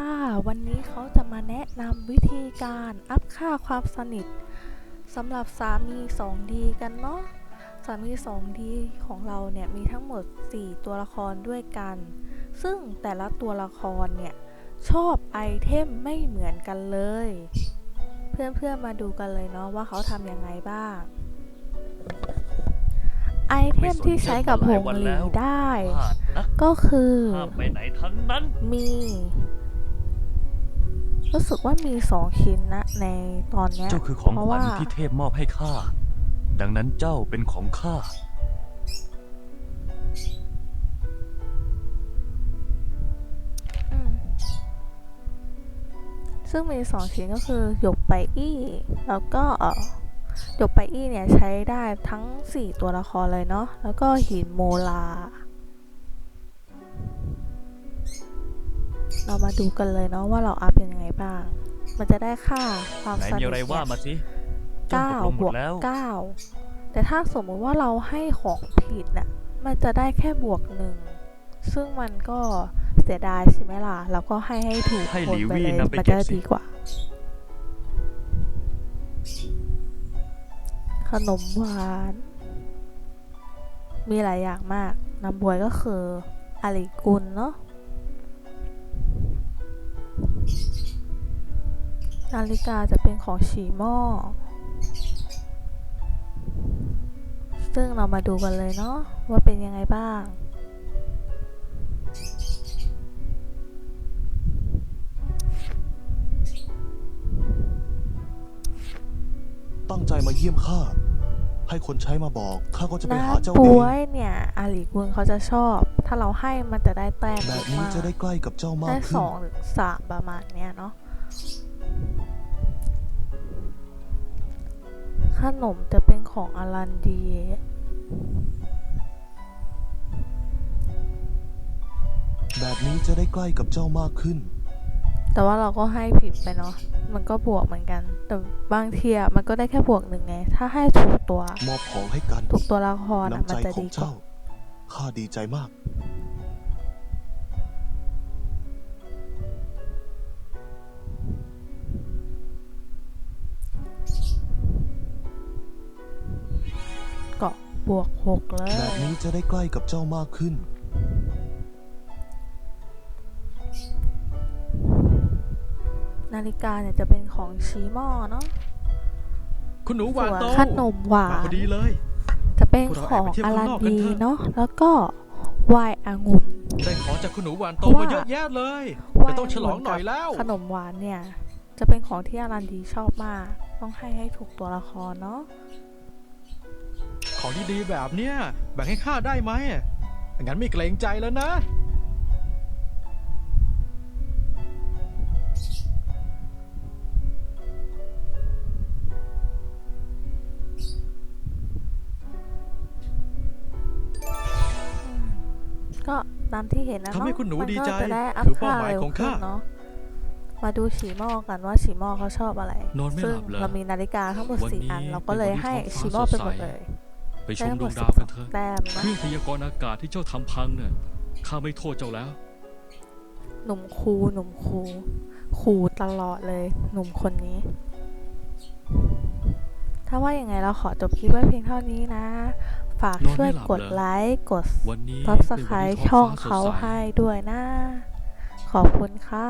ค่ะ วันนี้เขาจะมาแนะนำวิธีการอัพค่าความสนิทสำหรับสามี 2D กันเนาะสามี 2D ของเราเนี่ยมีทั้งหมด 4 ตัวละครด้วยกัน ซึ่งแต่ละตัวละครเนี่ยชอบไอเทมไม่เหมือนกันเลย เพื่อนๆมาดูกันเลยเนาะว่าเขาทำยังไงบ้างไอเทมที่ใช้กับหงหลีได้ผ่านนะก็คือห้าม รู้สึกว่ามีสองชิ้นนะในตอนเนี้ยเจ้าคือของเพราะขวัว่าญที่เทพมอบให้ข้า ดังนั้นเจ้าเป็นของข้าอืมซึ่งมีสองชิ้นก็คือหยกไปอี้ แล้วก็เออหยกไปอี้เนี่ยใช้ได้ทั้ง 4 ตัวละครเลยเนาะ แล้วก็หินโมลา เรามาดูกันเลยเนาะว่าเราอัพเป็นยังไงบ้าง มันจะได้ค่าความไหนสนิทมีอะไรว่าเนี่ยมาสิเจ้าเก้าตกลงหบมวดกแล้ว เก้าแต่ถ้าสมมติว่าเราให้ของผิดน่ะมันจะได้แค่บวกหนึ่งซึ่งมันก็เสียดายใช่ไหมล่ะเราก็ให้ให้ถูกให้คนหลิวไปวี่เลยนำไปมันเก็บจะสิ ดีกว่า ขนมหวาน มีหลายอย่างมากน้ำบวยก็คืออาลิกุลเนาะ นาฬิกาจะเป็นของฉีหม้อ ซึ่งเรามาดูกันเลยเนาะว่าเป็นยังไงบ้าง ตั้งใจมาเยี่ยมข้า ให้คนใช้มาบอก ข้าก็จะไปน้าหาเจ้าบเอวยงเนี่ยอาหลีกุลเขาจะชอบ ถ้าเราให้มันจะได้แต้มแบบนี้มากจะได้ใกล้กับเจ้ามาได้กสขึ้น องหรือสามประมาณเนี้ยเนาะ ขนมจะเป็นของอลันดีแบบนี้จะได้ใกล้กับเจ้ามากขึ้น แต่ว่าเราก็ให้ผิดไปเนาะ มันก็บวกเหมือนกัน แต่บางทีอะมันก็ได้แค่บวกหนึ่งไง ถ้าให้ถูกตัว มอบของให้กัน ถูกตัวละครอะน้ำมันใจจะขอดีงกว่า เจ้า ข้าดีใจมาก บวกหกเลยแบบนี้จะได้ใกล้กับเจ้ามากขึ้น นาฬิกาเนี่ยจะเป็นของชีหม้อเนาะคุณหนูหส่วานวนโตขนมหวามาพนอดีเลย จะเป็นพวกเราของแอบไปเที่ยวอาข้างรันนอกกันดีเถอะเนาะแล้วก็ไวน์องุ่นได้ของจากคุณหนูหวานโตเพราะว่ามาเยอะแยะเลยไวจะน์ต้องฉลองหน่อยแล้ว ขนมหวานเนี่ย จะเป็นของที่อารันดีชอบมาก ต้องให้ให้ถูกตัวละครเนาะ ของดีๆแบบเนี้ยแบ่งให้ข้าได้ไหมงั้นไม่เกรงใจแล้วนะ ก็ตามที่เห็นนะทำให้เนาะคุณหนูมัดีก็ใจจะได้อัพคือเป้าค่าหมายเร็วของขึ้นข้าเนาะมาดูฉีหม้อกันว่าฉีหม้อเขาชอบอะไรนอนไม่ซึ่งหลับเหรอเรามีนาฬิกาทั้งหมดวันสี่นี้อัน เราก็เลยเป็นวันที่ให้ท้องฟ้าฉีหม้อไปหมดสดใส เลย ไปชได้มทั้งหดมวดงสิดาวบสกัอนงเถอะแต้มเคนะรื่องพยากรณ์อากาศที่เจ้าทำพังเนี่ยข้าไม่โทษเจ้าแล้ว หนุ่มคูหนุ่มคูคูตลอดเลย หนุ่มคนนี้ ถ้าว่าอย่างไงเราขอจบคลิปไว้เพียงเท่านี้นะ ฝากนอนช่วยไม่หลับกดเหรอไลค์กด วันนี้ซับสเป็นไครวันที่ต์ช่องท้เขาฟ้สดใส ให้ด้วยนะ ขอบคุณค่ะ